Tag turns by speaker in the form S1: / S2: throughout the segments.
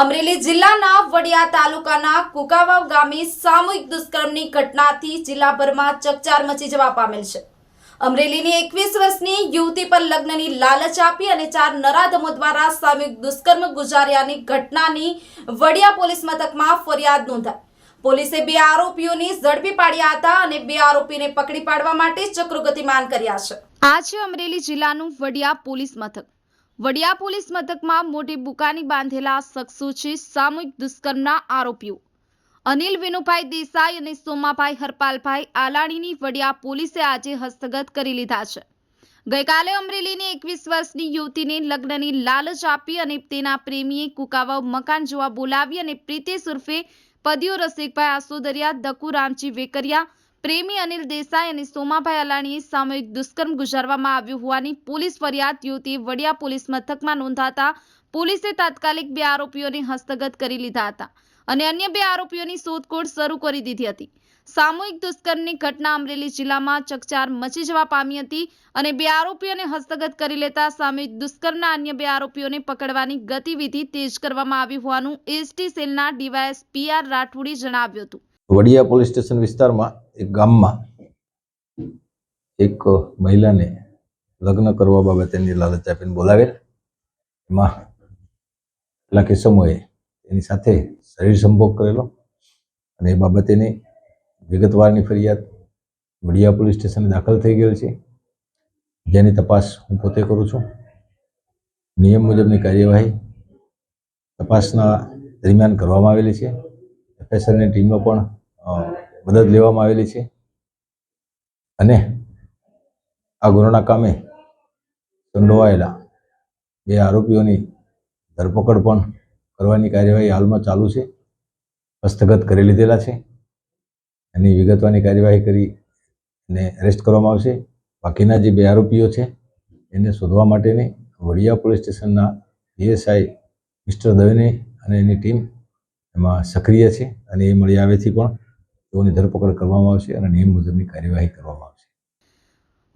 S1: અમરેલી જિલ્લાના વડિયા તાલુકાના કુકાવાવ ગામે સામૂહિક દુષ્કર્મની ઘટનાથી જિલ્લાભરમાં ચકચાર મચી જવા પામેલ છે. અમરેલીની એકવીસ વર્ષની યુવતી પર લગ્નની લાલચ આપી અને ચાર નરાધમો દ્વારા સામૂહિક દુષ્કર્મ ગુજાર્યાની ઘટનાની વડિયા પોલીસ મથકમાં ફરિયાદ નોંધાઈ. પોલીસે બે આરોપીઓની ઝડપી પાડ્યા હતા અને બે આરોપીને પકડી પાડવા માટે ચક્રો ગતિમાન કર્યા છે. આ છે અમરેલી જિલ્લાનું વડિયા પોલીસ મથક વડિયા પોલીસ મથકમાં મોટી બુકાની બાંધેલા છે સામૂહિક દુષ્કર્મના આરોપીઓ. અનિલ વિનુભાઈ દેસાઈ અને સોમાભાઈ હરપાલભાઈ આલાણીની વડિયા પોલીસે આજે હસ્તગત કરી લીધા છે. ગઈકાલે અમરેલીની એકવીસ વર્ષની યુવતીને લગ્નની લાલચ આપી અને તેના પ્રેમીએ કુકાવાવ મકાન જોવા બોલાવી અને પ્રીતેશ ઉર્ફે પદિયો રસિકભાઈ આસોદરિયા દકુ રામજી વેકરિયા પ્રેમી અનિલ દેસાઈ અને સોમાભાઈ અલાણીએ સામૂહિક દુષ્કર્મ ગુજારવામાં આવ્યું હોવાની પોલીસ ફરિયાદ યુવતીએ વડિયા પોલીસ મથકમાં નોંધાતા પોલીસે તાત્કાલિક બે આરોપીઓને હસ્તગત કરી લીધા હતા અને અન્ય બે આરોપીઓની શોધખોળ શરૂ કરી દીધી હતી. સામૂહિક દુષ્કર્મની ઘટના અમરેલી જિલ્લામાં ચકચાર મચી જવા પામી હતી અને બે આરોપીઓને હસ્તગત કરી લેતા સામૂહિક દુષ્કર્મના અન્ય બે આરોપીઓને પકડવાની ગતિવિધિ તેજ કરવામાં આવી હોવાનું એસટી સેલના ડીવાયએસ પીઆર રાઠોડી જણાવ્યું હતું.
S2: વડિયા પોલીસ સ્ટેશન વિસ્તારમાં એક ગામમાં એક મહિલાને લગ્ન કરવા બાબતે એની લાલચ આપીને બોલાવેલ. એમાં કેટલાક સમયે એની સાથે શરીર સંભોગ કરેલો અને એ બાબતેની વિગતવારની ફરિયાદ વડિયા પોલીસ સ્ટેશને દાખલ થઈ ગયેલ છે. જેની તપાસ હું પોતે કરું છું. નિયમ મુજબની કાર્યવાહી તપાસના દરમિયાન કરવામાં આવેલી છે. એફએસએલની ટીમનો પણ મદદ લેવામાં આવેલી છે. અને આ ગુનાના કામે સંડોવાયેલા બે આરોપીઓની ધરપકડ પણ કરવાની કાર્યવાહી હાલમાં ચાલુ છે. હસ્તગત કરી લીધેલા છે. એની વિગતવાની કાર્યવાહી કરી એને અરેસ્ટ કરવામાં આવશે. બાકીના જે બે આરોપીઓ છે, એને શોધવા માટેની વડિયા પોલીસ સ્ટેશનના પીએસઆઈ મિસ્ટર દવેને અને એની ટીમ એમાં સક્રિય છે અને એ મળી આવેથી પણ તેઓની ધરપકડ કરવામાં આવશે અને નિયમ મુજબની કાર્યવાહી કરવામાં આવશે.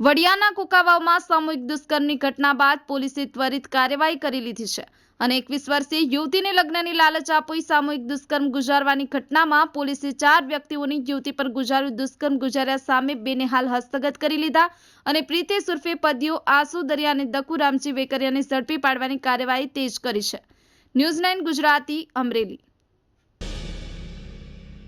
S1: વડિયાના કુકાવાવમાં સામૂહિક દુષ્કર્મની ઘટના બાદ પોલીસે ત્વરિત કાર્યવાહી કરી લીધી છે અને એકવીસ વર્ષીય યુવતીને લગ્નની લાલચ આપી સામૂહિક દુષ્કર્મ ગુજારવાની ઘટનામાં પોલીસે ચાર વ્યક્તિઓની યુવતી પર ગુજાર્યું દુષ્કર્મ ગુજાર્યા સામે બેને હાલ હસ્તગત કરી લીધા અને પ્રીતેશ ઉર્ફે પદ્યો આસુ, દરિયા અને દકુ રામજી વેકરિયાને ઝડપી પાડવાની કાર્યવાહી તેજ કરી છે. News nine Gujarati Amreli.